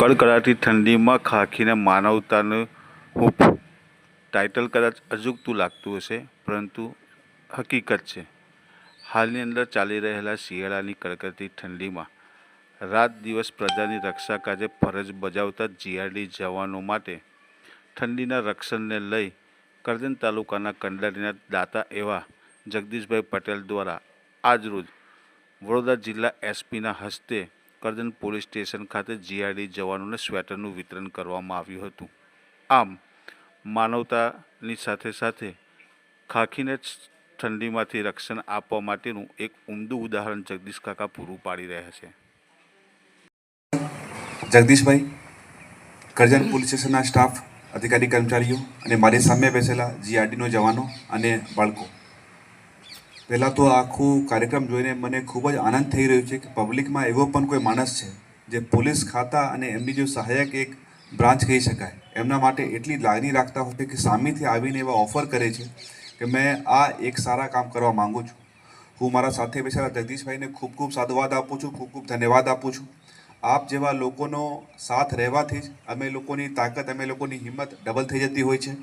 કડકડાટી ઠંડીમાં ખાખીને માનવતાનું હૂંફ ટાઇટલ કદાચ અજુગતું લાગતું હશે, પરંતુ હકીકત છે. હાલની અંદર ચાલી રહેલા શિયાળાની કડકડતી ઠંડીમાં રાત દિવસ પ્રજાની રક્ષા કાજે ફરજ બજાવતા જીઆરડી જવાનો માટે ઠંડીના રક્ષણને લઈ કરજણ તાલુકાના કંડારીના દાતા એવા જગદીશભાઈ પટેલ દ્વારા આજરોજ વડોદરા જિલ્લા એસપીના હસ્તે કરજણ પોલીસ સ્ટેશન ખાતે જીઆરડી જવાનોને સ્વેટરનું વિતરણ કરવામાં આવ્યું હતું. આમ, માનવતાની સાથે સાથે ખાખીને ઠંડીમાંથી રક્ષણ આપવા માટેનું એક ઉમદું ઉદાહરણ જગદીશ કાકા પૂરું પાડી રહ્યા છે. જગદીશભાઈ, કરજણ પોલીસ સ્ટેશનના સ્ટાફ, અધિકારી કર્મચારીઓ અને મારી સામે બેસેલા જીઆરડીનો જવાનો અને બાળકો. પહેલાં તો આખું કાર્યક્રમ જોઈને મને ખૂબ જ આનંદ થઈ રહ્યો છે કે પબ્લિકમાં એવો પણ કોઈ માણસ છે જે પોલીસ ખાતા અને એમની જે સહાયક એક બ્રાન્ચ કહી શકાય. એમના માટે એટલી લાગણી રાખતા હોય કે સામેથી આવીને એવા ઓફર કરે છે કે મેં આ એક સારા કામ કરવા માંગુ છું. હું મારા સાથે બેસેલા જગદીશભાઈને ખૂબ ખૂબ સાધુવાદ આપું છું, ખૂબ ખૂબ ધન્યવાદ આપું છું. આપ જેવા લોકોનો સાથ રહેવાથી જ અમે લોકોની તાકાત, અમે લોકોની હિંમત ડબલ થઈ જતી હોય છે.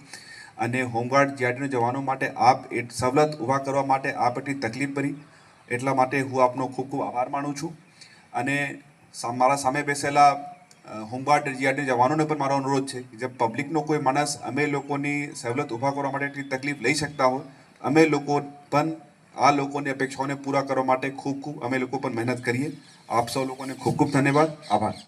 અને હોમગાર્ડ જીઆરડીના જવાનો માટે આપ એ સવલત ઊભા કરવા માટે આપ એટલી તકલીફ ભરી. એટલા માટે હું આપનો ખૂબ ખૂબ આભાર માનું છું. અને મારા સામે બેસેલા હોમગાર્ડ જીઆરડી જવાનોને પણ મારો અનુરોધ છે કે જે પબ્લિકનો કોઈ માણસ અમે લોકોની સવલત ઊભા કરવા માટે એટલી તકલીફ લઈ શકતા હોય, અમે લોકો પણ આ લોકોની અપેક્ષાઓને પૂરા કરવા માટે ખૂબ ખૂબ અમે લોકો પણ મહેનત કરીએ. આપ સૌ લોકોને ખૂબ ખૂબ ધન્યવાદ. આભાર.